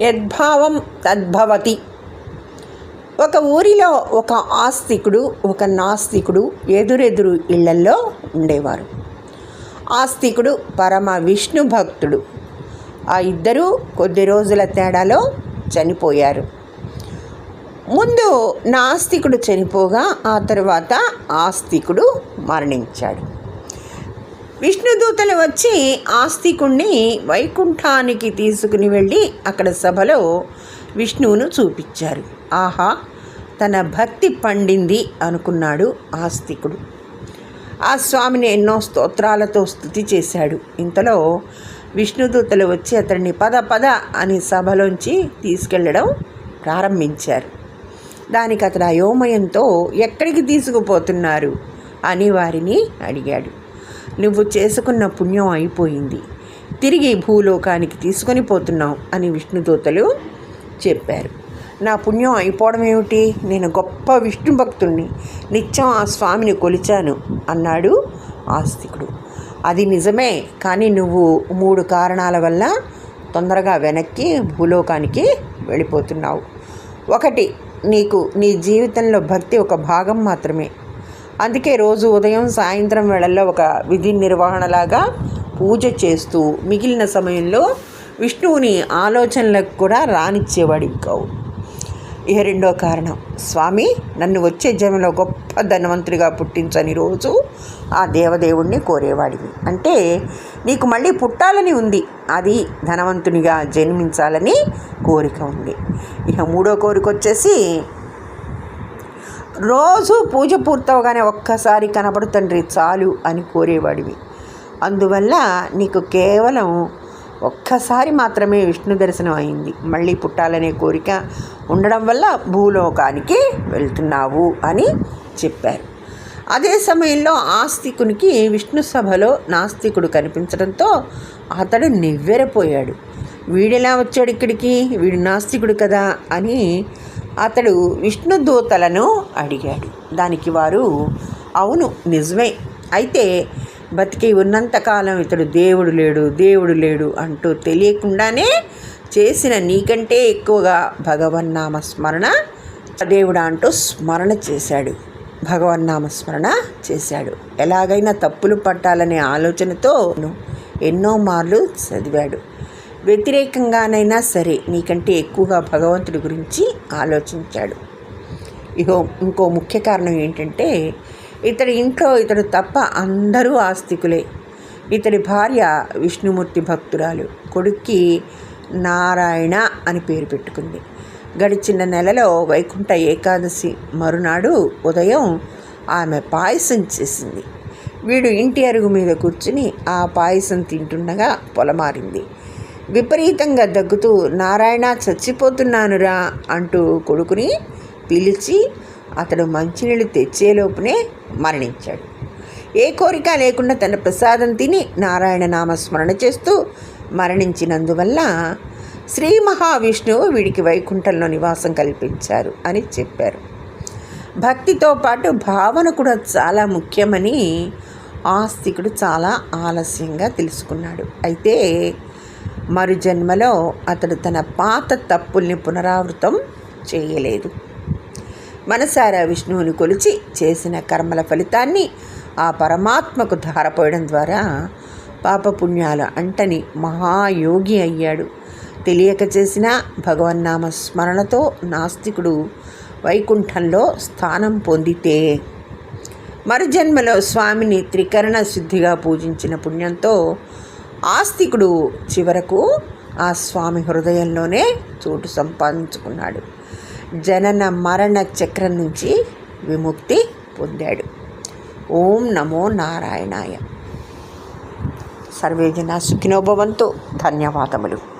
యద్భావం తద్భవతి. ఒక ఊరిలో ఒక ఆస్తికుడు ఒక నాస్తికుడు ఎదురెదురు ఇళ్ళల్లో ఉండేవారు. ఆస్తికుడు పరమ విష్ణు భక్తుడు. ఆ ఇద్దరూ కొద్ది రోజుల తేడాలో చనిపోయారు. ముందు నాస్తికుడు చనిపోగా ఆ తర్వాత ఆస్తికుడు మరణించాడు. విష్ణుదూతలు వచ్చి ఆస్తికుణ్ణి వైకుంఠానికి తీసుకుని వెళ్ళి అక్కడ సభలో విష్ణువును చూపించారు. ఆహా తన భక్తి పండింది అనుకున్నాడు ఆస్తికుడు. ఆ స్వామిని ఎన్నో స్తోత్రాలతో స్థుతి చేశాడు. ఇంతలో విష్ణుదూతలు వచ్చి అతన్ని పద పద అని సభలోంచి తీసుకెళ్ళడం ప్రారంభించారు. దానికి అతడు అయోమయంతో ఎక్కడికి తీసుకుపోతున్నారు అని వారిని అడిగాడు. నువ్వు చేసుకున్న పుణ్యం అయిపోయింది. తిరిగి భూలోకానికి తీసుకొని పోతున్నావు అని విష్ణుదూతలు చెప్పారు. నా పుణ్యం అయిపోవడం ఏమిటి? నేను గొప్ప విష్ణు భక్తుణ్ణి. నిత్యం ఆ స్వామిని కొలిచాను అన్నాడు ఆస్తికుడు. అది నిజమే కానీ నువ్వు మూడు కారణాల వల్ల తొందరగా వెనక్కి భూలోకానికి వెళ్ళిపోతున్నావు. ఒకటి నీకు నీ జీవితంలో భక్తి ఒక భాగం మాత్రమే. అందుకే రోజు ఉదయం సాయంత్రం వేళల్లో ఒక విధి నిర్వహణలాగా పూజ చేస్తూ మిగిలిన సమయంలో విష్ణువుని ఆలోచనలకు కూడా రానిచ్చేవాడివి కావు ఇక రెండో కారణం. స్వామి నన్ను వచ్చే జన్మలో గొప్ప ధనవంతుడిగా పుట్టించని రోజు ఆ దేవదేవుణ్ణి కోరేవాడివి అంటే నీకు మళ్ళీ పుట్టాలని ఉంది. అది ధనవంతునిగా జన్మించాలని కోరిక ఉంది. ఇక మూడో కోరిక వచ్చేసి రోజు పూజ పూర్తవగానే ఒక్కసారి కనపడు తండ్రి చాలు అని కోరేవాడివి. అందువల్ల నీకు కేవలం ఒక్కసారి మాత్రమే విష్ణు దర్శనం అయింది. మళ్ళీ పుట్టాలనే కోరిక ఉండడం వల్ల భూలోకానికి వెళ్తున్నావు అని చెప్పారు. అదే సమయంలో ఆస్తికునికి విష్ణు సభలో నాస్తికుడు కనిపించడంతో అతడు నివ్వెరపోయాడు. వీడెలా వచ్చాడు ఇక్కడికి? వీడు నాస్తికుడు కదా అని అతడు విష్ణు దూతలను అడిగాడు. దానికి వారు అవును నిజమే. అయితే బతికి ఉన్నంతకాలం ఇతడు దేవుడు లేడు దేవుడు లేడు అంటూ తెలియకుండానే చేసిన నీకంటే ఎక్కువగా భగవన్నామ స్మరణ దేవుడా అంటూ స్మరణ చేశాడు. భగవన్నామ స్మరణ చేశాడు. ఎలాగైనా తప్పులు పట్టాలనే ఆలోచనతో ఎన్నో మార్లు చదివాడు. వ్యతిరేకంగానైనా సరే నీకంటే ఎక్కువగా భగవంతుడి గురించి ఆలోచించాడు. ఇగో ఇంకో ముఖ్య కారణం ఏంటంటే ఇతడి ఇంట్లో ఇతడు తప్ప అందరూ ఆస్తికులే. ఇతడి భార్య విష్ణుమూర్తి భక్తురాలు కొడుక్కి నారాయణ అని పేరు పెట్టుకుంది. గడిచిన నెలలో వైకుంఠ ఏకాదశి మరునాడు ఉదయం ఆమె పాయసం చేసింది. వీడు ఇంటి అరుగు మీద కూర్చుని ఆ పాయసం తింటుండగా పొలమారింది. విపరీతంగా దగ్గుతూ నారాయణ చచ్చిపోతున్నానురా అంటూ కొడుకుని పిలిచి అతడు మంచినీళ్ళు తెచ్చేలోపునే మరణించాడు. ఏ కోరిక లేకుండా తన ప్రసాదం తిని నారాయణ నామస్మరణ చేస్తూ మరణించినందువల్ల శ్రీ మహావిష్ణువు వీడికి వైకుంఠంలో నివాసం కల్పించారు అని చెప్పారు. భక్తితో పాటు భావన కూడా చాలా ముఖ్యమని ఆస్తికుడు చాలా ఆలస్యంగా తెలుసుకున్నాడు. అయితే మరు జన్మలో అతడు తన పాత తప్పుల్ని పునరావృతం చేయలేదు. మనసారా విష్ణువుని కొలిచి చేసిన కర్మల ఫలితాన్ని ఆ పరమాత్మకు ధారపోయడం ద్వారా పాపపుణ్యాల అంటని మహాయోగి అయ్యాడు. తెలియక చేసిన భగవన్నామ స్మరణతో నాస్తికుడు వైకుంఠంలో స్థానం పొందితే మరుజన్మలో స్వామిని త్రికరణ శుద్ధిగా పూజించిన పుణ్యంతో ఆస్తికుడు చివరకు ఆ స్వామి హృదయంలోనే చోటు సంపాదించుకున్నాడు. జనన మరణ చక్రం నుంచి విముక్తి పొందాడు. ఓం నమో నారాయణాయ. సర్వేజన సుఖినోభవంతో సుఖినోభవంతు ధన్యవాదములు.